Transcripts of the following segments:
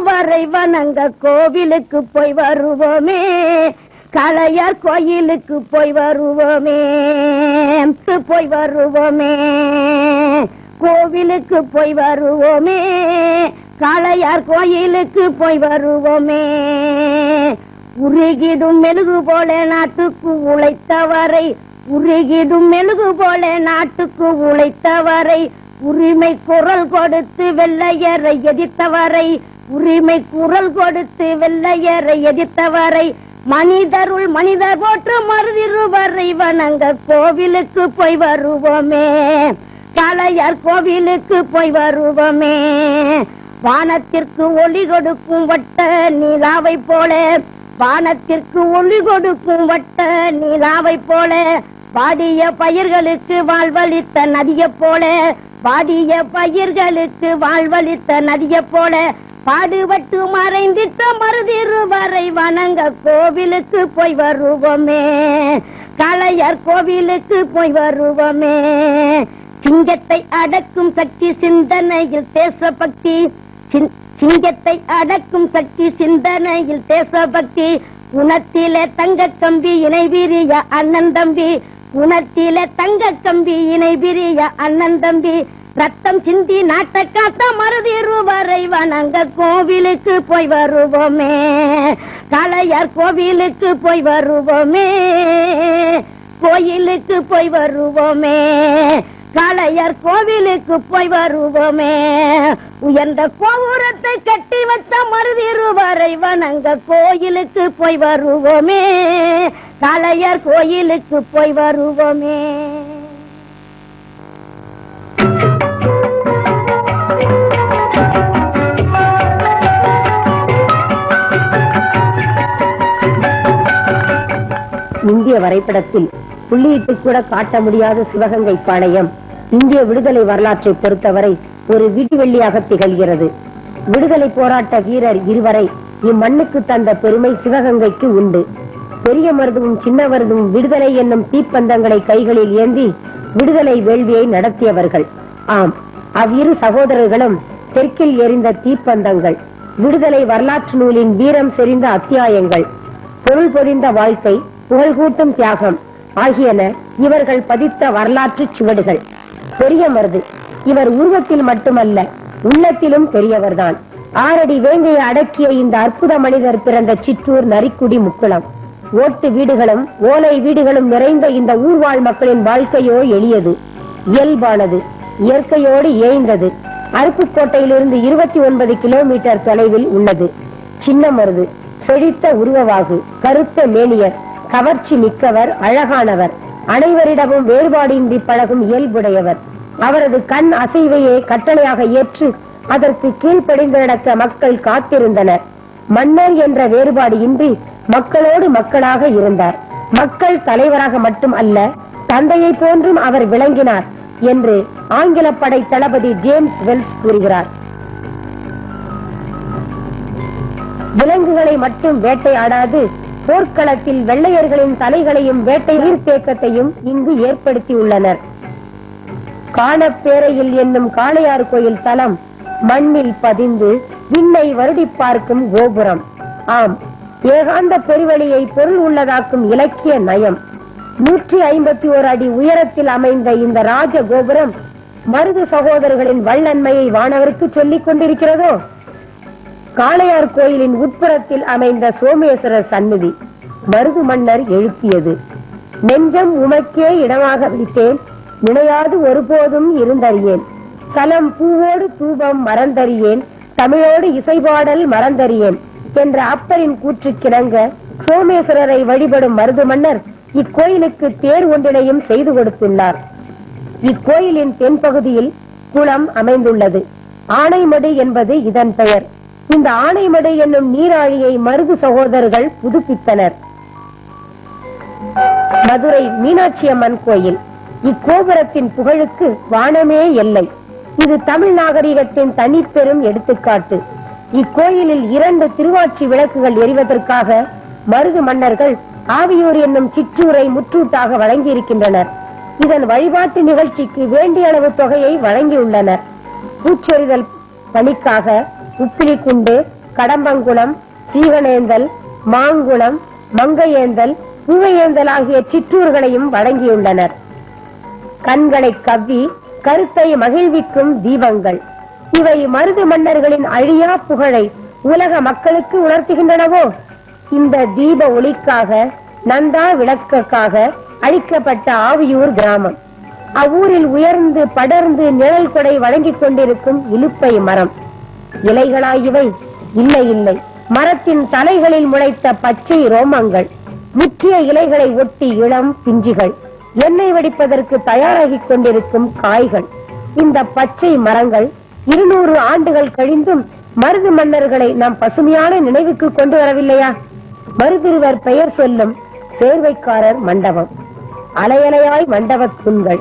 வரை வணங்க கோவிலுக்கு போய் வருவோமே. கலையார் கோயிலுக்கு போய் வருவோமே. போய் வருவோமே. கோவிலுக்கு போய் வருவோமே. கலையார் கோயிலுக்கு போய் வருவோமே. உருகிடும் மெழுகு போல நாட்டுக்கு உழைத்தவரை உருகிடும் மெழுகு போல நாட்டுக்கு உழைத்தவரை உரிமை குரல் கொடுத்து வெள்ளையரை எதிர்த்தவரை உரிமை குரல் கொடுத்து வெள்ளையரை எதிர்த்தவரை மனிதருள் மனிதர் போற்று மருதிருவரை வணங்க கோவிலுக்கு போய் வருவோமே. காளையார் கோவிலுக்கு போய் வருவோமே. வானத்திற்கு ஒளி கொடுக்கும் வட்ட நிலாவை போல வானத்திற்கு ஒளி கொடுக்கும் வட்ட நிலாவை போல வாடிய பயிர்களுக்கு வாழ்வளித்த நதியை போல வாடிய பயிர்களுக்கு வாழ்வளித்த நதியை போல பாடுபட்டு மறைந்திட்ட மருதிருவரை வணங்க கோவிலுக்கு போய் வருவோமே. காளையார் கோவிலுக்கு போய் வருவோமே. சிங்கத்தை அடக்கும் சக்தி சிந்தனையில் தேசபக்தி. சிங்கத்தை அடக்கும் சக்தி சிந்தனையில் தேசபக்தி. குணத்திலே தங்க கம்பி இணை விரிய அண்ணன் தம்பி. குணத்திலே தங்க கம்பி இணை விரிய அண்ணன் தம்பி. ரத்தம் சிந்தி நாட்டை காத்த மருதிருவரை வணங்க கோவிலுக்கு போய் வருவோமே. காளையார் கோவிலுக்கு போய் வருவோமே. கோயிலுக்கு போய் வருவோமே. காளையார் கோவிலுக்கு போய் வருவோமே. உயர்ந்த கோபுரத்தை கட்டி வச்ச மருதிருவரை வணங்க கோயிலுக்கு போய் வருவோமே. காளையார் கோயிலுக்கு போய் வருவோமே. இந்திய வரைபடத்தில் புள்ளியிட்டு கூட காட்ட முடியாத சிவகங்கை பாளையம் இந்திய விடுதலை வரலாற்றை பொறுத்தவரை ஒரு விடிவெள்ளியாக திகழ்கிறது. விடுதலை போராட்ட வீரர் இருவரை இம்மண்ணுக்கு தந்த பெருமை சிவகங்கைக்கு உண்டு. பெரிய மருதுவும் சின்ன மருதுவும் விடுதலை என்னும் தீப்பந்தங்களை கைகளில் ஏந்தி விடுதலை வேள்வியை நடத்தியவர்கள். ஆம் அவ்விரு சகோதரர்களும் தெற்கில் எரிந்த தீப்பந்தங்கள் விடுதலை வரலாற்று நூலின் வீரம் செறிந்த அத்தியாயங்கள் பொருள் பொதிந்த வாழ்க்கை புகழ்கூட்டும் தியாகம். ஆகியன இவர்கள் பதித்த வரலாற்று சுவடுகள். பெரிய மருது. இவர் உருவத்தில் மட்டுமல்ல உள்ளத்திலும் பெரியவர்தான். ஆறடி வேங்கையை அடக்கிய இந்த அற்புத மனிதர் பிறந்த சிற்றூர் நரிக்குடி முக்குளம். ஓட்டு வீடுகளும் ஓலை வீடுகளும் நிறைந்த இந்த ஊர்வாழ் மக்களின் வாழ்க்கையோ எளியது. இயல்பானது இயற்கையோடு ஏய்ந்தது அருப்புக்கோட்டையிலிருந்து இருபத்தி ஒன்பது கிலோமீட்டர் தொலைவில் உள்ளது. சின்ன மருது செழித்த உருவவாகு கருத்த மேனியர் கவர்ச்சி மிக்கவர் அழகானவர். அனைவரிடமும் வேறுபாடின்றி பழகும் இயல்புடையவர். அவரது கண் அசைவையே கட்டளையாக ஏற்று அதற்கு கீழ்ப்படிந்து நடக்க மக்கள் காத்திருந்தனர். மன்னர் என்ற வேறுபாடு இன்றி மக்களோடு மக்களாக இருந்தார். மக்கள் தலைவராக மட்டும் அல்ல தந்தையை போன்றும் அவர் விளங்கினார் என்று ஆங்கில படை தளபதி ஜேம்ஸ் வெல்ஸ் கூறுகிறார். விலங்குகளை மட்டும் வேட்டையாடாது போர்க்களத்தில் வெள்ளையர்களின் தலைகளையும் வேட்டை நீர்த்தேக்கத்தையும் இங்கு ஏற்படுத்தியுள்ளனர். காணப்பேரையில் என்னும் காளையார் கோயில் தலம் மண்ணில் பதிந்து விண்ணை வருடி பார்க்கும் கோபுரம். ஆம் ஏகாந்த பெருவெளியை பொருள் உள்ளதாக்கும் இலக்கிய நயம். நூற்றி ஐம்பத்தி ஓர் அடி உயரத்தில் அமைந்த இந்த ராஜ கோபுரம் மருது சகோதரர்களின் வல்லன்மையை வானவருக்கு சொல்லிக் கொண்டிருக்கிறதோ? காளையார் கோயிலின் உட்புறத்தில் அமைந்த சோமேஸ்வரர் சந்நிதி. மருது மன்னர் எழுப்பியது. நெஞ்சம் உமக்கே இடமாக விட்டேன் நினையாது ஒருபோதும் இருந்தறியேன். கலம் பூவோடு தூபம் மறந்தறியேன். தமிழோடு இசைபாடல் மறந்தறியேன். என்ற அப்பரின் கூற்று கிணங்க சோமேஸ்வரரை வழிபடும் மருது மன்னர் இக்கோயிலுக்கு தேர் ஒன்றினையும் செய்து கொடுத்துள்ளார். இக்கோயிலின் தென்பகுதியில் குளம் அமைந்துள்ளது. ஆனைமடு என்பது இதன் பெயர். இந்த ஆணைமடை என்னும் நீராழியை மருது சகோதரர்கள் புதுப்பித்தனர். மதுரை மீனாட்சி அம்மன் கோயில். இக்கோபுரத்தின் புகழுக்கு வானமே எல்லை இது தமிழ் நாகரிகத்தின் தனிப்பெரும் எடுத்துக்காட்டு. இக்கோயிலில் இரண்டு திருவாட்சி விளக்குகள் எரிவதற்காக மருது மன்னர்கள் ஆவியூர் என்னும் சிற்றூரை முற்றூட்டாக வழங்கியிருக்கின்றனர். இதன் வழிபாட்டு நிகழ்ச்சிக்கு வேண்டிய அளவு தொகையை வழங்கியுள்ளனர். பூச்சொரிதல் பணிக்காக உப்பிலிக்குண்டு கடம்பங்குளம் சீவனேந்தல் மாங்குளம் மங்கையேந்தல் பூவையேந்தல் ஆகிய சிற்றூர்களையும் வழங்கியுள்ளனர். கண்களை கவ்வி கருத்தை மகிழ்விக்கும் தீபங்கள். இவை மருது மன்னர்களின் அழியா புகழை உலக மக்களுக்கு உணர்த்துகின்றனவோ? இந்த தீப ஒளிக்காக நந்தா விளக்கக்காக அழிக்கப்பட்ட ஆவியூர் கிராமம். அவ்வூரில் உயர்ந்து படர்ந்து நிழல் கொடை வழங்கிக் கொண்டிருக்கும் இலுப்பை மரம். இலைகளாய் இவை இல்லை இல்லை. மரத்தின் தலைகளில் முளைத்த பச்சை ரோமங்கள். முற்றிய இலைகளை ஒட்டி இளம் பிஞ்சுகள். எண்ணெய் வடிப்பதற்கு தயாராகிக் கொண்டிருக்கும் காய்கள். இந்த பச்சை மரங்கள் இருநூறு ஆண்டுகள் கழிந்தும் மருது மன்னர்களை நாம் பசுமையான நினைவுக்கு கொண்டு வரவில்லையா? மருதிருவர் பெயர் சொல்லும் சேர்வைக்காரர் மண்டபம். அலையலையாய் மண்டபத் தூண்கள்.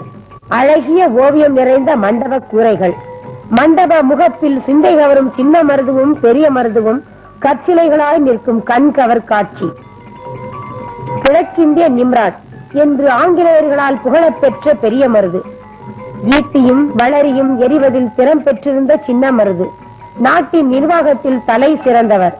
அழகிய ஓவியம் நிறைந்த மண்டப கூரைகள். மண்டப முகப்பில் சிந்தை கவரும் சின்ன மருதுவும் பெரிய மருதுவும் கற்சிலைகளாய் நிற்கும் கண் கவர் காட்சி. கிழக்கிந்திய நிம்ராஜ் என்று ஆங்கிலேயர்களால் புகழப்பெற்ற பெரிய மருது. ஈட்டியும் வளரியும் எரிவதில் திறம் பெற்றிருந்த சின்ன மருது. நாட்டின் நிர்வாகத்தில் தலை சிறந்தவர்.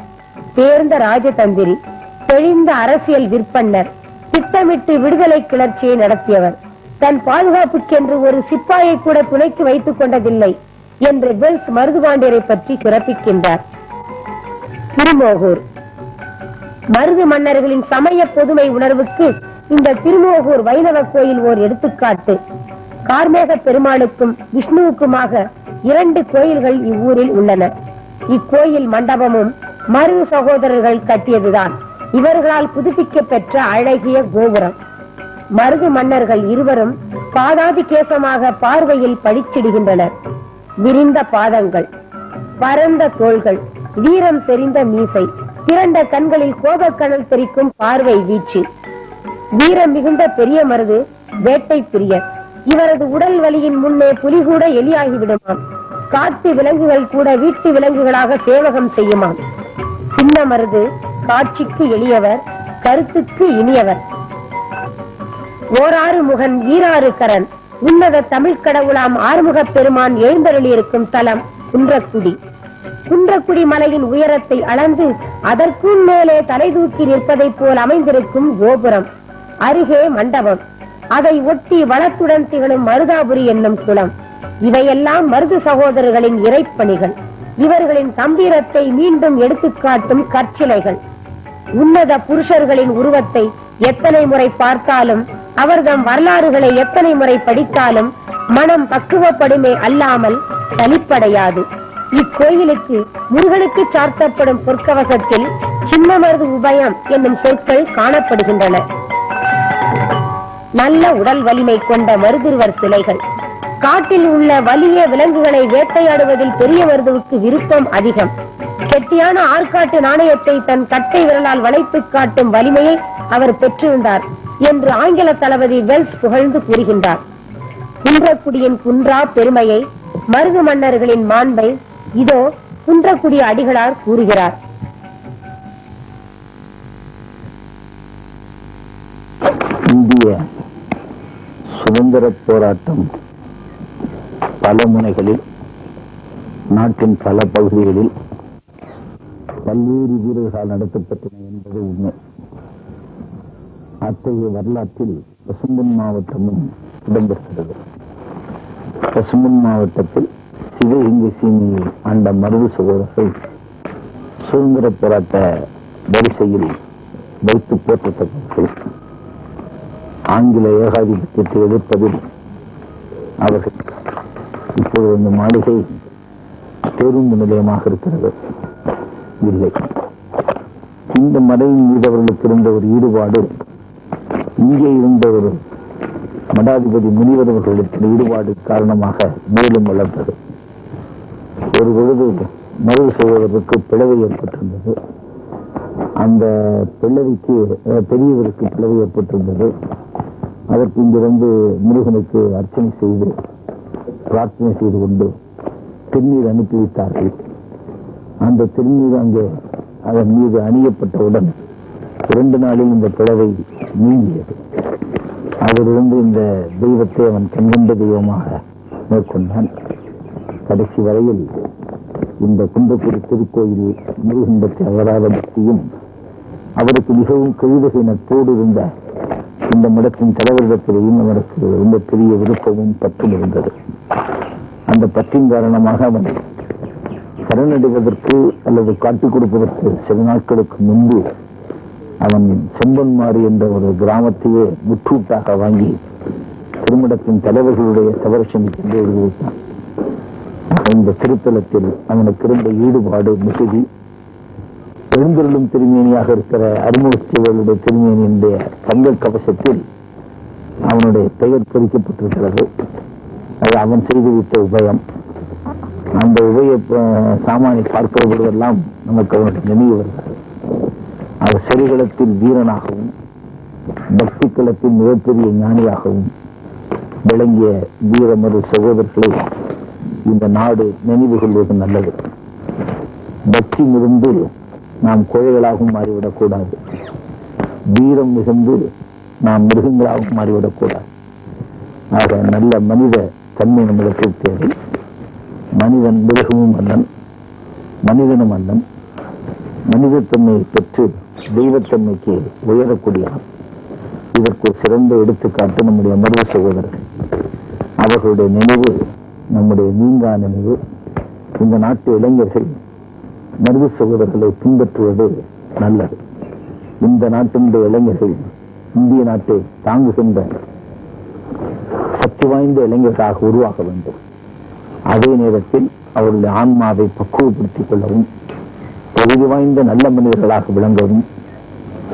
தேர்ந்த ராஜதந்திரி. தெளிந்த அரசியல் விற்பன்னர். திட்டமிட்டு விடுதலை கிளர்ச்சியை நடத்தியவர். தன் பாதுகாப்புக்கென்று ஒரு சிப்பாயை கூட துணைக்கு வைத்துக் கொண்டதில்லை. என்று வெல்ஸ் மருதுபாண்டியரை பற்றி சிறப்பிக்கின்றார். திருமோகூர். மருது மன்னர்களின் சமய பொதுமை உணர்வுக்கு இந்த திருமோகூர் வைணவ கோயில் ஓர் எடுத்துக்காட்டு. கார்மேக பெருமாளுக்கும் விஷ்ணுவுக்குமாக இரண்டு கோயில்கள் இவ்வூரில் உள்ளன. இக்கோயில் மண்டபமும் மருது சகோதரர்கள் கட்டியதுதான். இவர்களால் புதுப்பிக்க பெற்ற அழகிய கோபுரம். மருது மன்னர்கள் இருவரும் பாதாதி கேசமாக பார்வையில் பழிச்சிடுகின்றனர். விரிந்த பாதங்கள் பரந்த தோள்கள் வீரம் தெரிந்த மீசை திரண்ட கண்களில் கோபக்கணல் தெரிக்கும் பார்வை வீச்சு. வீரம் மிகுந்த பெரிய மருது வேட்டை பிரியர் இவரது உடல் வலியின் முன்னே புலி கூட எலியாகிவிடுமாம். காட்டு விலங்குகள் கூட வீட்டு விலங்குகளாக சேவகம் செய்யுமாம். சின்ன மருது காட்சிக்கு எளியவர் கருத்துக்கு இனியவர். ஓராறு முகன் ஈராறு கரன். உன்னத தமிழ்க் கடவுளாம் ஆறுமுகப் பெருமான் எழுந்தருளியிருக்கும் தலம் குன்றக்குடி. குன்றக்குடி மலையின் உயரத்தை அளந்து அதற்கும் மேலே தலை தூக்கி நிற்பதைப் போல் அமைந்திருக்கும் கோபுரம். அருகே மண்டபம். அதை ஒட்டி வளத்துடன் திகழும் மருதாபுரி என்னும் குளம். இவையெல்லாம் மருது சகோதரர்களின் இறைப்பணிகள். இவர்களின் கம்பீரத்தை மீண்டும் எடுத்துக்காட்டும் கற்சிலைகள். உன்னத புருஷர்களின் உருவத்தை எத்தனை முறை பார்த்தாலும் அவர்தம் வரலாறுகளை எத்தனை முறை படித்தாலும் மனம் பக்குவப்படுமே அல்லாமல் தலிப்படையாது இக்கோயிலுக்கு முருகனுக்கு சார்த்தப்படும் பொற்கவசத்தில் சின்னமருது உபயம் என்னும் சொற்கள் காணப்படுகின்றன. நல்ல உடல் வலிமை கொண்ட மருதுருவர் சிலைகள். காட்டில் உள்ள வலிய விலங்குகளை வேட்டையாடுவதில் பெரிய மருதுவுக்கு விருப்பம் அதிகம். கெட்டியான ஆற்காட்டு நாணயத்தை தன் கட்டை விரலால் வளைத்துக் காட்டும் வலிமையை அவர் பெற்றிருந்தார். என்று ஆங்கில தளபதி வெல்ஸ் புகழ்ந்து கூறுகின்றார். குன்றக்குடியின் குன்றா பெருமையை மருது மன்னர்களின் மாண்பை இதோ குன்றக்குடி அடிகளார் கூறுகிறார். இந்திய சுதந்திர போராட்டம் பல முனைகளில் நாட்டின் பல பகுதிகளில் பல்வேறு வீரர்களால் நடத்தப்பட்டன என்பது உண்மை. அத்தகைய வரலாற்றில் பசும்பொன் மாவட்டமும் இடம்பெறுகிறது பசும்பொன் மாவட்டத்தில் சிவகங்கை சீமையை ஆண்ட மருது சகோதரர்கள் சுதந்திர போராட்ட வரிசையில் வைத்து போற்றத்தக்கவர்கள். ஆங்கில ஏகாதிபத்தியத்தை எதிர்ப்பதில் அவர்கள் இப்பொழுது இந்த மாளிகை பேருந்து நிலையமாக இருக்கிறது. இல்லை. இந்த மலையின் மீது அவர்களுக்கு இருந்த ஒரு ஈடுபாடு இங்கே ஒரு மடாதிபதி முனிவர் ஈடுபாடு காரணமாக மேலும் வளர்ந்தது. ஒரு பொழுது மருது செய்வதற்கு பிளவு ஏற்பட்டிருந்தது. அந்த பிள்ளவிக்கு பெரியவருக்கு பிளவு ஏற்பட்டிருந்தது. அதற்கு இங்கிருந்து முருகனுக்கு அர்ச்சனை செய்து பிரார்த்தனை செய்து கொண்டு திருநீர் அனுப்பி வைத்தார்கள் அந்த திருநீர் அங்கே அதன் மீது அணியப்பட்டவுடன் இரண்டு நாளில் இந்த பிளவை நீங்கியது. அதிலிருந்து இந்த தெய்வத்தை அவன் கண்கண்ட தெய்வமாக மேற்கொண்டான். கடைசி வரையில் இந்த குன்றக்குடி திருக்கோயில் முருகன் அகராத பக்தியும் அவருக்கு மிகவும் கழுதகை நட்போடு இருந்த இந்த மடத்தின் தலைவரிடத்திலேயும் அவருக்கு ரொம்ப பெரிய விருப்பமும் பற்றும் இருந்தது. அந்த பற்றின் காரணமாக அவன் சரணடைவதற்கு அல்லது காட்டிக் கொடுப்பதற்கு சில நாட்களுக்கு முன்பு அவன் செம்பன்மாறு என்ற ஒரு கிராமத்தையே முற்றூட்டாக வாங்கி திருமணத்தின் தலைவர்களுடைய சவரட்சம் சென்று எழுதிவிட்டான். இந்த திருத்தலத்தில் அவனுக்கு இருந்த ஈடுபாடு மிகுதி எழுந்தருளும் திருமேனியாக இருக்கிற அறிமுகத்தேவர்களுடைய திருமேனியினுடைய தங்க கவசத்தில் அவனுடைய பெயர் பொறிக்கப்பட்டிருக்கிறது. அது அவன் செய்துவிட்ட உபயம். அந்த உபய சாமானி சாமானை பார்க்கிற பொழுதெல்லாம் நமக்கு அவனுடைய நினைவு வருகிறது. அவர் செரிகளத்தின் வீரனாகவும் பக்தி களத்தின் மிகப்பெரிய ஞானியாகவும் விளங்கிய வீரமரு சகோதரர்களை இந்த நாடு நினைவு கொள்வது நல்லது. பக்தி மிகுந்து நாம் கோழைகளாகவும் மாறிவிடக்கூடாது. வீரம் மிகுந்து நாம் மிருகங்களாகவும் மாறிவிடக்கூடாது. ஆக நல்ல மனித தன்மை நம்மிடத்தில் தேவை. மனிதன் மிருகமும் அல்லன் மனிதனும் அல்லன். மனிதத்தன்மையை பெற்று தெய்வத்தன்மைக்கு உயரக்கூடியவன் இதற்கு சிறந்த எடுத்துக்காட்டு நம்முடைய மருவ சகோதரர்கள். அவர்களுடைய நினைவு நம்முடைய நீங்கா நினைவு இந்த நாட்டு இளைஞர்கள் மருது சகோதரர்களை பின்பற்றுவது நல்லது. இந்த நாட்டினுடைய இளைஞர்கள் இந்திய நாட்டை தாங்குகின்ற சக்தி வாய்ந்த இளைஞர்களாக உருவாக வேண்டும். அதே நேரத்தில் அவருடைய ஆன்மாவை பக்குவப்படுத்திக் கொள்ளவும் தகுதி வாய்ந்த நல்ல மனிதர்களாக விளங்கவும்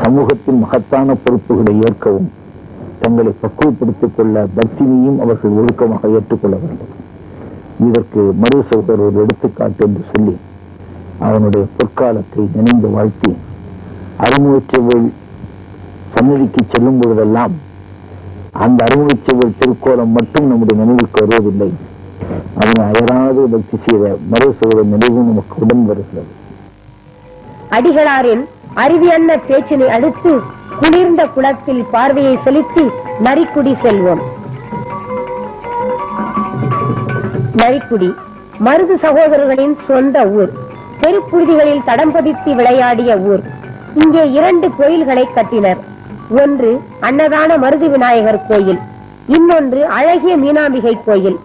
சமூகத்தின் மகத்தான பொறுப்புகளை ஏற்கவும் தங்களை பக்குவப்படுத்திக் கொள்ள பக்தியையும் அவர்கள் ஒழுக்கமாக ஏற்றுக்கொள்ள வேண்டும். இதற்கு மறு சகோதரர் ஒரு எடுத்துக்காட்டு என்று சொல்லி அவனுடைய பொற்காலத்தை நினைந்து வாழ்த்தி அருமுகச்செவல் சன்னதிக்கு செல்லும் பொழுதெல்லாம் அந்த அருமுகச்செவல் திருக்கோலம் மட்டும் நம்முடைய நினைவுக்கு வருவதில்லை. அவனை அயராது பக்தி செய்த மறு சகோதரர் நினைவும் நமக்கு உடன் வருகிறது. அடிகளாரின் அறிவியன்ன பேச்சினை அடுத்து குளிர்ந்த குளத்தில் பார்வையை செலுத்தி நரிக்குடி செல்வோம். நரிக்குடி மருது சகோதரர்களின் சொந்த ஊர். பெருப்புழுதிகளில் தடம் பதித்து விளையாடிய ஊர். இங்கே இரண்டு கோயில்களை கட்டினர். ஒன்று அன்னதான மருது விநாயகர் கோயில். இன்னொன்று அழகிய மீனாம்பிகை கோயில்.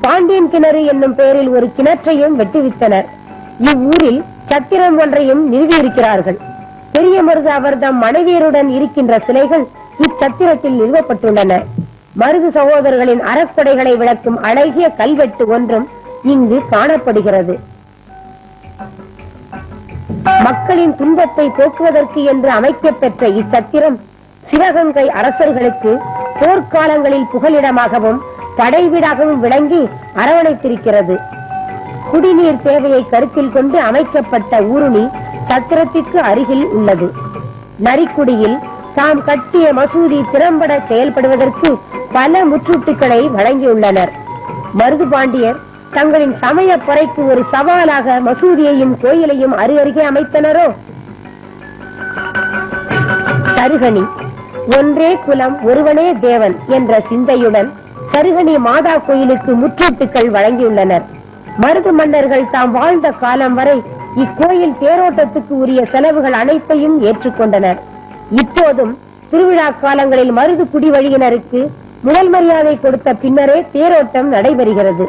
பாண்டியன் கிணறு என்னும் பெயரில் ஒரு கிணற்றையும் வெட்டுவித்தனர் இவ்வூரில் சத்திரம் ஒன்றையும் நிறுவியிருக்கிறார்கள். பெரிய மருது அவர்தம் மனைவியருடன் இருக்கின்ற சிலைகள் இச்சத்திரத்தில் நிறுவப்பட்டுள்ளன. மருது சகோதரர்களின் அறக்கொடைகளை விளக்கும் அழகிய கல்வெட்டு ஒன்றும் இங்கு காணப்படுகிறது. மக்களின் துன்பத்தை போக்குவதற்கு என்று அமைக்கப்பெற்ற இச்சத்திரம் சிவகங்கை அரசர்களுக்கு போர்க்காலங்களில் புகலிடமாகவும் தடைவீடாகவும் விளங்கி அரவணைத்திருக்கிறது. குடிநீர் தேவையை கருத்தில் கொண்டு அமைக்கப்பட்ட ஊருணி சத்திரத்திற்கு அருகில் உள்ளது. நரிக்குடியில் தாம் கட்டிய மசூதி திறம்பட செயல்படுவதற்கு பல முற்றூட்டுகளை வழங்கியுள்ளனர். மருது பாண்டியர் தங்களின் சமய பொறைக்கு ஒரு சவாலாக மசூதியையும் கோயிலையும் அருகருகே அமைத்தனரோ? சருகணி ஒன்றே குலம் ஒருவனே தேவன் என்ற சிந்தையுடன் சருகணி மாதா கோயிலுக்கு முற்றூட்டுக்கள் வழங்கியுள்ளனர். மருது மன்னர்கள் தாம் வாழ்ந்த காலம் வரை இக்கோயில் தேரோட்டத்துக்கு உரிய செலவுகள் அனைத்தையும் ஏற்றுக்கொண்டனர் இப்போதும் திருவிழா காலங்களில் மருது குடிவழியினருக்கு முதல் மரியாதை கொடுத்த பின்னரே தேரோட்டம் நடைபெறுகிறது.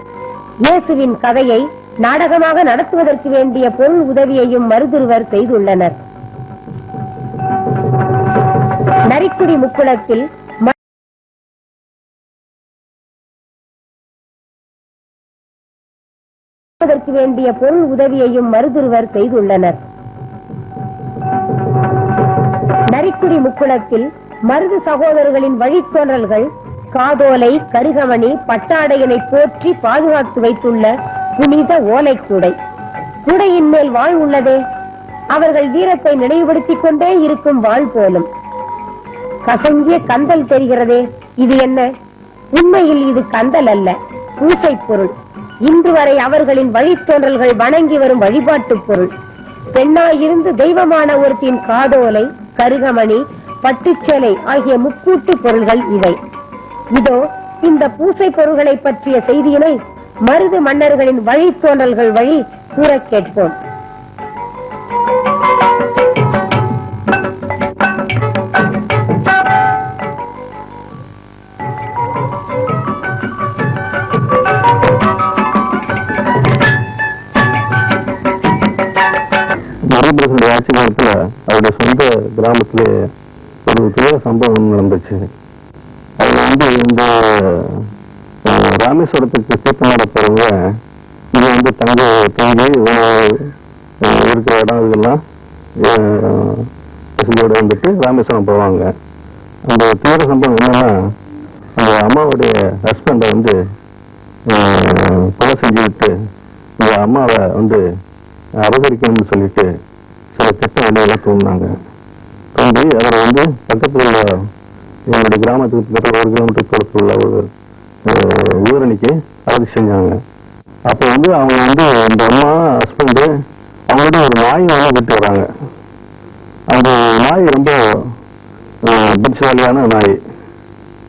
இயேசுவின் கதையை நாடகமாக நடத்துவதற்கு வேண்டிய பொருள் உதவியையும் மருதுருவர் செய்துள்ளனர். நரிக்குடி முக்குளத்தில் அதற்கு வேண்டிய பொருள் உதவியையும் மருதுருவர் செய்துள்ளனர். நரிக்குடி முக்குளத்தில் மருது சகோதரர்களின் வழித்தோன்றல்கள் காதோலை கருகமணி பட்டாடையனை போற்றி பாதுகாத்து வைத்துள்ள புனித ஓலைக்கூடை கூடையின் மேல் வாழ் உள்ளதே. அவர்கள் வீரத்தை நினைவுபடுத்திக் கொண்டே இருக்கும் வாழ் போலும். கசங்கிய கந்தல் தெரிகிறதே. இது என்ன? உண்மையில் இது கந்தல் அல்ல பூசை பொருள். இன்று வரை அவர்களின் வழித்தோன்றல்கள் வணங்கி வரும் வழிபாட்டுப் பொருள். பெண்ணாயிருந்து தெய்வமான ஒருத்தின் காதோலை கருகமணி பட்டுச்சேலை ஆகிய முக்கூட்டு பொருள்கள் இவை. இதோ இந்த பூசை பொருள்களை பற்றிய செய்தியினை மருது மன்னர்களின் வழித்தோன்றல்கள் வழி கூறக் கேட்போம். ஆட்சி அவருடைய சொந்த கிராமத்தில் ஒரு துயர சம்பவம் நடந்துச்சு. அதில் வந்து இந்த ராமேஸ்வரத்துக்கு தீர்த்தமாட போகிறவங்க இங்கே வந்து தங்க தங்கி இருக்கிற இடம் இதெல்லாம் அஹ், வந்துட்டு ராமேஸ்வரம் போவாங்க. அந்த தீவிர சம்பவம் என்னன்னா அந்த அம்மாவுடைய ஹஸ்பண்டை வந்து கொலை செஞ்சு விட்டு அம்மாவை வந்து அபகரிக்கணும்னு சொல்லிட்டு சில கெட்ட வழியெல்லாம் தோணுனாங்க தோண்டி அதில் வந்து பக்கத்தில் உள்ள எங்களுடைய கிராமத்துக்கு பக்கத்தில் ஒரு கிலோமீட்டர் தூரத்தில் உள்ள ஒரு ஊரணிக்கு அது செஞ்சாங்க. அப்போ வந்து அவங்க வந்து அந்த அம்மா ஹஸ்பண்டு அவங்களோட ஒரு நாய் வாங்க விட்டு வராங்க. அந்த நாய் ரொம்ப புத்திசாலியான நாய்.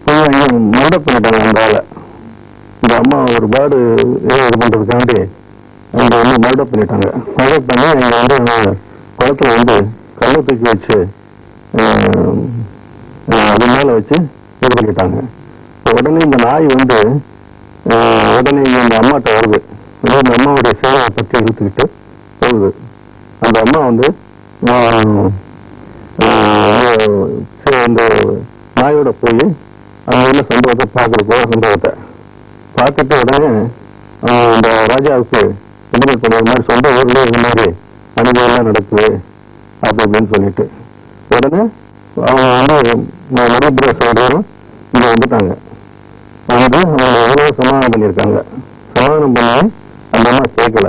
போய் அங்கே பண்ணிட்டாங்க அந்த ஆளை. இந்த அம்மா ஒரு பேர்டு இது பண்ணுறதுக்காண்டி அந்த அம்மா மர்டர் பண்ணிட்டாங்க மர்டர் பண்ணி எங்களை வந்து குளத்துல வந்து கல்லை தூக்கி வச்சு அது மேல வச்சு இது பண்ணிட்டாங்க உடனே இந்த நாய் வந்து உடனே இந்த அம்மாட்ட வருது. இந்த அம்மாவுடைய சேவையை பற்றி இழுத்துக்கிட்டு போகுது. அந்த அம்மா வந்து ஆஹ், இந்த நாயோட போய் அங்கே உள்ள சம்பவத்தை பார்க்கறதுக்கு சம்பவத்தை பார்த்துட்டு உடனே அந்த இந்த ராஜாவுக்கு இன்டிமேட் பண்ணுற மாதிரி சொந்த ஊர்லேயே இந்த மாதிரி அனுபவம்லாம் நடக்குது அப்படி அப்படின்னு சொல்லிட்டு. உடனே அவங்க வந்து மறுபுற சோதரும் இங்க வந்துட்டாங்க. வந்து அவங்க எவ்வளோ சமாதானம் பண்ணியிருக்காங்க. சமாதானம் பண்ணி அந்த அம்மா கேட்கல.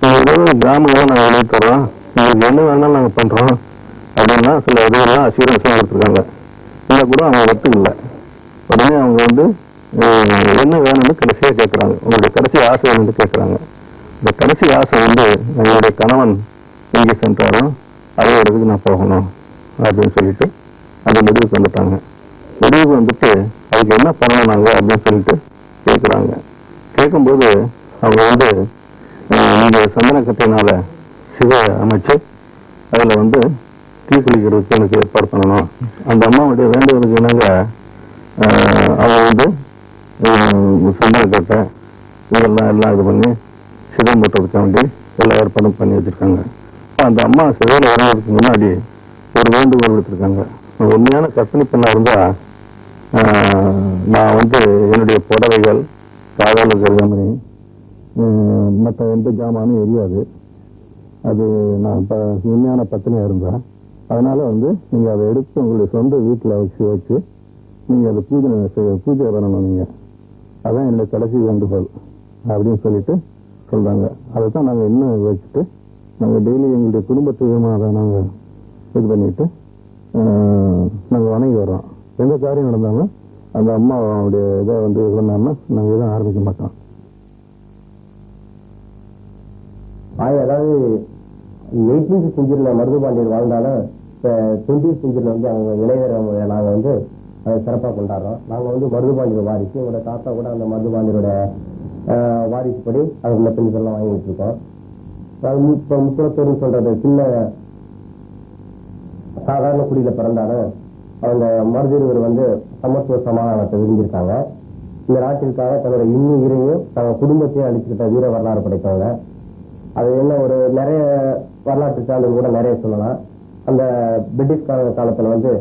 நீங்க ஏதோ கிராமங்கள்லாம் நாங்கள் வெளியே தரோம் உங்களுக்கு என்ன வேணாலும் நாங்கள் பண்றோம். அப்படின்னா சில இதுவெல்லாம் அசூரன்ஸ்லாம் கொடுத்துருக்காங்க. இல்லை கூட அவங்க ஒத்துக்கல. உடனே அவங்க வந்து என்ன வேணும்னு கடைசியாக கேட்கறாங்க உங்களுடைய கடைசி ஆசை வேணும்னு கேட்குறாங்க இந்த கடைசி ஆசை வந்து என்னுடைய கணவன் எங்கே சென்றாரோ? அதே இடத்துக்கு நான் போகணும் அப்படின்னு சொல்லிட்டு அந்த முடிவுக்கு வந்துட்டாங்க. முடிவுக்கு வந்துட்டு அதுக்கு என்ன பண்ணணும் அப்படின்னு சொல்லிட்டு கேட்குறாங்க கேட்கும்போது அவங்க வந்து இந்த நீங்க சந்தனக்கட்டையினால சிவை அமைச்சு அதில் வந்து தீக்குளிக்கிறதுக்கு எனக்கு ஏற்பாடு பண்ணணும். அந்த அம்மாவுடைய வேண்டுதலுக்கு என்னங்க? அவங்க வந்து சந்தனக்கட்டை இதெல்லாம் எல்லாம் இது பண்ணி சிவம் போட்டதுக்கு வேண்டி எல்லா ஏற்பாடும் பண்ணி வச்சிருக்காங்க. அந்த அம்மா சிதையில் வர்றதுக்கு முன்னாடி ஒரு வேண்டுகோள் விடுத்திருக்காங்க. உண்மையான கற்பனை பெண்ணாக இருந்தால் நான் வந்து என்னுடைய புடவைகள் காதல கருதமணி மற்ற எந்த ஜாமானும் எரியாது. அது நான் இப்போ உண்மையான பத்தினியா இருந்தேன் அதனால் வந்து நீங்கள் அதை எடுத்து உங்களுடைய சொந்த வீட்டில் வச்சு வச்சு நீங்கள் அதை பூஜை செய்ய- பூஜை பண்ணணும் நீங்கள் அதான் என்னுடைய கடைசி வேண்டுகோள் அப்படின்னு சொல்லிட்டு சொல்றாங்க. அதை தான் நாங்க இன்னும் வச்சுட்டு நாங்க டெய்லி எங்களுடைய குடும்பத்துக்கு அதை நாங்க இது பண்ணிட்டு நாங்கள் நாங்க வணங்கி வர்றோம். எந்த காரியம் நடந்தாலும் அந்த அம்மாவுடைய இதை வந்து இருந்தாங்கன்னா நாங்கள் நாங்க எதுவும் ஆரம்பிக்க மாட்டோம். ஆய் அதாவது எயிட்டீன்த் செஞ்சுரியில் மருதுபாண்டியர் வாழ்ந்தாலும் இப்போ டுவெண்ட்டி செஞ்சுரியில் வந்து அவங்க இளையவரை நாங்கள் வந்து அதை சிறப்பாக கொண்டாடுறோம். நாங்கள் வந்து மருதுபாண்டியர் வாரிசு. எங்களோட தாத்தா கூட அந்த மருதுபாண்டியரோட வாரிசுப்படி அது உள்ள பெண்கள்லாம் வாங்கிட்டு இருக்கோம் இப்போ முக்குளத்தூர்னு சொல்றது சின்ன சாதாரண குடியில பிறந்தாலும் அவங்க மருதிருவர் வந்து சமத்துவ சமாதானத்தை விரும்பியிருக்காங்க. இந்த நாட்டிற்காக தன்னோட இன்னும் இரையும் தங்க குடும்பத்தையும் அழிச்சுக்கிட்ட வீர வரலாறு படைத்தவங்க. அது என்ன ஒரு நிறைய வரலாற்று சான்றுகள் கூட நிறைய சொல்லலாம். அந்த பிரிட்டிஷ் கால காலத்துல வந்து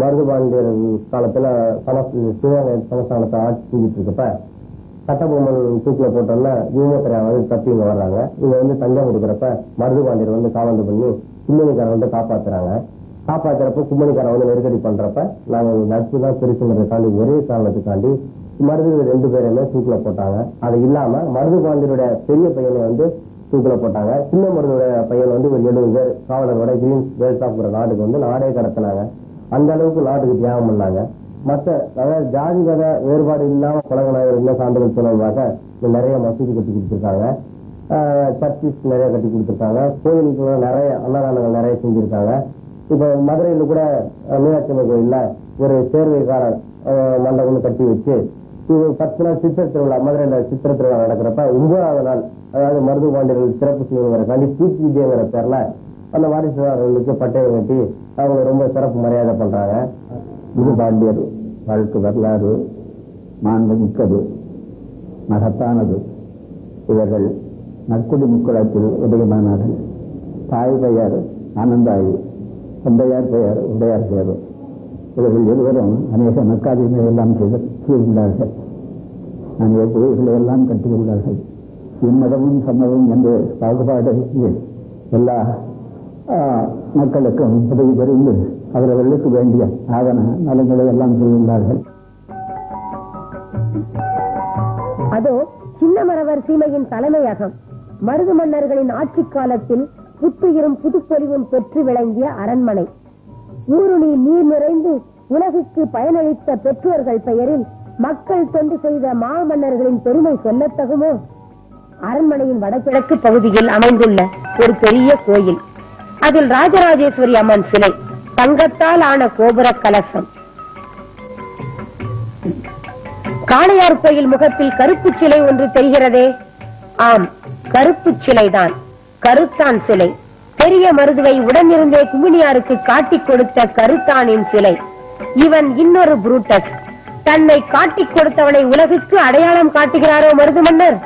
மருதுபாண்டியர் காலத்துல சமஸ் சிவகங்கை சமஸ்தானத்தை ஆட்சி செஞ்சுட்டு இருக்கப்ப சட்டபொம்மன் தூக்கில போட்டோம்னா யூமோத்தரையா வந்து தப்பி இங்க வர்றாங்க. இங்க வந்து தஞ்சம் கொடுக்குறப்ப மருதுபாண்டியர் வந்து காவந்து பண்ணி கும்பனிக்காரன் வந்து காப்பாத்துறாங்க. காப்பாத்துறப்ப கும்மணிக்காரன் வந்து நெருக்கடி பண்றப்ப நாங்க நட்பு தான் பெருசுங்கிறத தாண்டி ஒரே காரணத்துக்காண்டி மருது ரெண்டு பேரையுமே தூக்கில போட்டாங்க. அது இல்லாம மருது பாண்டியருடைய பெரிய பையனை வந்து தூக்கில போட்டாங்க. சின்ன மருதுடைய பையன் வந்து ஒரு எழுபது பேர் காவலரோட கிரீன் வேல்டாப்ங்கிற நாட்டுக்கு வந்து நாடே கடத்தினாங்க. அந்த அளவுக்கு நாட்டுக்கு தியாகம் பண்ணாங்க. மற்ற அதாவது ஜாதி மத வேறுபாடு இல்லாமல் குலங்களாக என்ன சான்றிதழ் சொல்லணும்னாக்க நிறைய மசூதி கட்டி கொடுத்துருக்காங்க. சர்ச்சிஸ் நிறைய கட்டி கொடுத்துருக்காங்க. கோயிலுக்கு நிறைய அன்னதானங்கள் நிறைய செஞ்சிருக்காங்க. இப்ப மதுரையில் கூட அஹ், கோயிலில் கோயில்ல ஒரு சேர்வைக்காரர் மண்டபம்னு கட்டி வச்சு இது பத்து நாள் சித்திர திருவிழா மதுரையில் சித்திர திருவிழா நடக்கிறப்ப ஒன்பதாவது நாள் அதாவது மருது பாண்டியர்கள் சிறப்பு செய்வதற்காண்டி தூக்கி விஜயங்கிற பேர்ல அந்த வாரிசுதாரர்களுக்கு பட்டயம் கட்டி அவங்க ரொம்ப சிறப்பு மரியாதை பண்றாங்க. இது பாண்டியர். வாழ்க்கை வரலாறு மாண்புமிக்கது மகத்தானது. இவர்கள் நற்குடி முக்குளத்தில் உதயமானார்கள். தாய் பெயர் ஆனந்தாயி தந்தையார் பெயர் உடையார் பெயர் இவர்கள் இருவரும் அநேக நற்காரியங்களை எல்லாம் செய்து செய்துள்ளார்கள் அநேக கோயில்களை எல்லாம் கட்டியுள்ளார்கள். இம்மதமும் சம்மதம் என்று பாகுபாடு எல்லா மக்களுக்கும் உதவி தெரிந்து அவர்களுக்கு வேண்டிய ஆவண நலங்களை எல்லாம் செய்துள்ளார்கள் அதோ சின்னமரவர் சீமையின் தலைமையகம் மருது மன்னர்களின் ஆட்சி காலத்தில் புத்துயிரும் புதுப்பொலிவும் பெற்று விளங்கிய அரண்மனை. ஊருணி நீர் நிறைந்து உலகுக்கு பயனளித்த பெற்றோர்கள் பெயரில் மக்கள் தொண்டு செய்த மாமன்னர்களின் பெருமை சொல்லத்தகுமோ அரண்மனையின் வடகிழக்கு பகுதியில் அமைந்துள்ள ஒரு பெரிய கோயில். அதில் ராஜராஜேஸ்வரி அம்மன் சிலை. தங்கத்தால் ஆன கோபுர கலசம். காளையார் கோயில் முகத்தில் கருப்பு சிலை ஒன்று தெரிகிறதே? ஆம் கருப்பு சிலைதான். கருத்தான் சிலை. பெரிய மருதுவை உடனிருந்தே குமினியாருக்கு காட்டிக் கொடுத்த கருத்தானின் சிலை. இவன் இன்னொரு புரூட்டஸ். தன்னை காட்டிக் கொடுத்தவனை உலகுக்கு அடையாளம் காட்டுகிறாரோ மருது மன்னர்?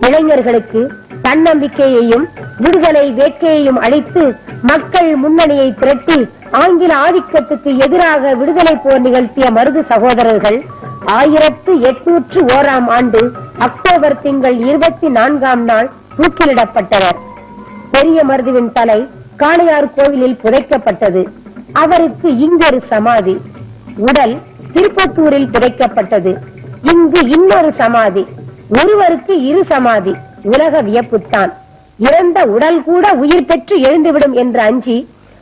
இளைஞர்களுக்கு தன்னம்பிக்கையையும் விடுதலை வேட்கையையும் அளித்து மக்கள் முன்னணியை திரட்டி ஆங்கில ஆதிக்கத்துக்கு எதிராக விடுதலை போர் நிகழ்த்திய மருது சகோதரர்கள் ஆயிரத்து எட்நூற்று ஓராம் ஆண்டு அக்டோபர் திங்கள் இருபத்தி நான்காம் நாள் தூக்கிலிடப்பட்டனர் பெரிய மருதுவின் தலை காளையார் கோவிலில் புதைக்கப்பட்டது. அவருக்கு இங்கொரு சமாதி உடல் திருப்பத்தூரில் புதைக்கப்பட்டது. இங்கு இன்னொரு சமாதி ஒருவருக்கு இரு சமாதி. உலக வியப்புத்தான். இறந்த உடல் கூட உயிர் பெற்று எழுந்துவிடும் என்று அஞ்சி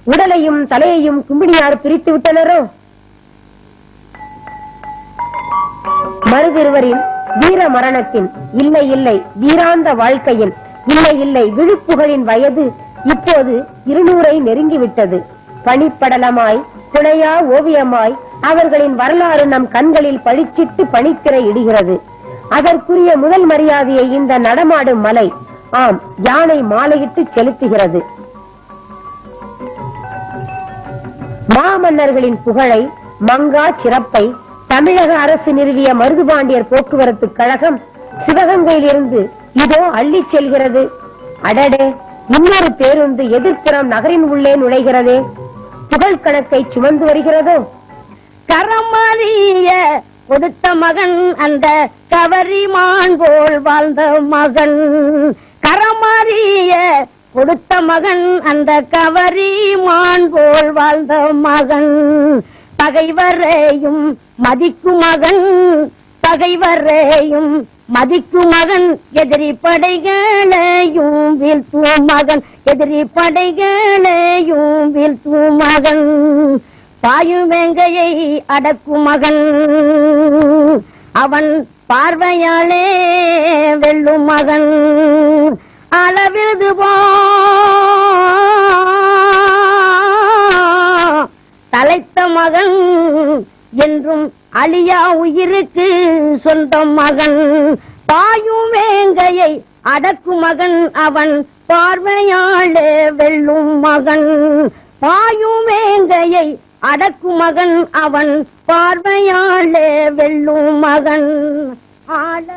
உடலையும் தலையையும் கும்பினியார் பிரித்து விட்டனரோ? மருதிருவரின் வீர மரணத்தின் இல்லை இல்லை வீராந்த வாழ்க்கையின் இல்லை இல்லை விழுப்புகளின் வயது இப்போது இருநூறை நெருங்கிவிட்டது. பனிப்படலமாய் புனையா ஓவியமாய் அவர்களின் வரலாறு நம் கண்களில் பழிச்சிட்டு பனித்திரை இடுகிறது. அதற்குரிய முதல் மரியாதையை இந்த நடமாடும் மலை ஆம் யானை மாலையிட்டு செலுத்துகிறது. மாமன்னர்களின் புகழை மங்கா சிறப்பை தமிழக அரசு நிறுவிய மருதுபாண்டியர் போக்குவரத்து கழகம் சிவகங்கையிலிருந்து இதோ அள்ளி செல்கிறது. அடடே இன்னொரு பேருந்து எதிர்ப்புறம் நகரின் உள்ளே நுழைகிறதே. புகழ் கணக்கை சுமந்து வருகிறதோ? கரமறிய கொடுத்த மகன் அந்த கவரிமான் போல் வாழ்ந்த மகன். கரமாரிய கொடுத்த மகன் அந்த கவரிமான் போல் வாழ்ந்த மகன். பகைவரையும் மதிக்கும் மகன் பகைவரையும் மதிக்கும் மகன். எதிரி படைகளையும் வீழ்த்தும் மகன் எதிரி படைகளையும் வீழ்த்தும் மகன். பாயுமேங்கையை அடக்கும் மகன். அவன் பார்வையாலே வெல்லும் மகன். அளவிது தலைத்த மகன் என்றும் அழியா உயிருக்கு சொந்த மகன். பாயும் வேங்கையை அடக்கும் மகன். அவன் பார்வையாளே வெல்லும் மகன். பாயும் வேங்கையை அடக்கு மகன் அவன் பார்வையாளே வெல்லும் மகன். ஆள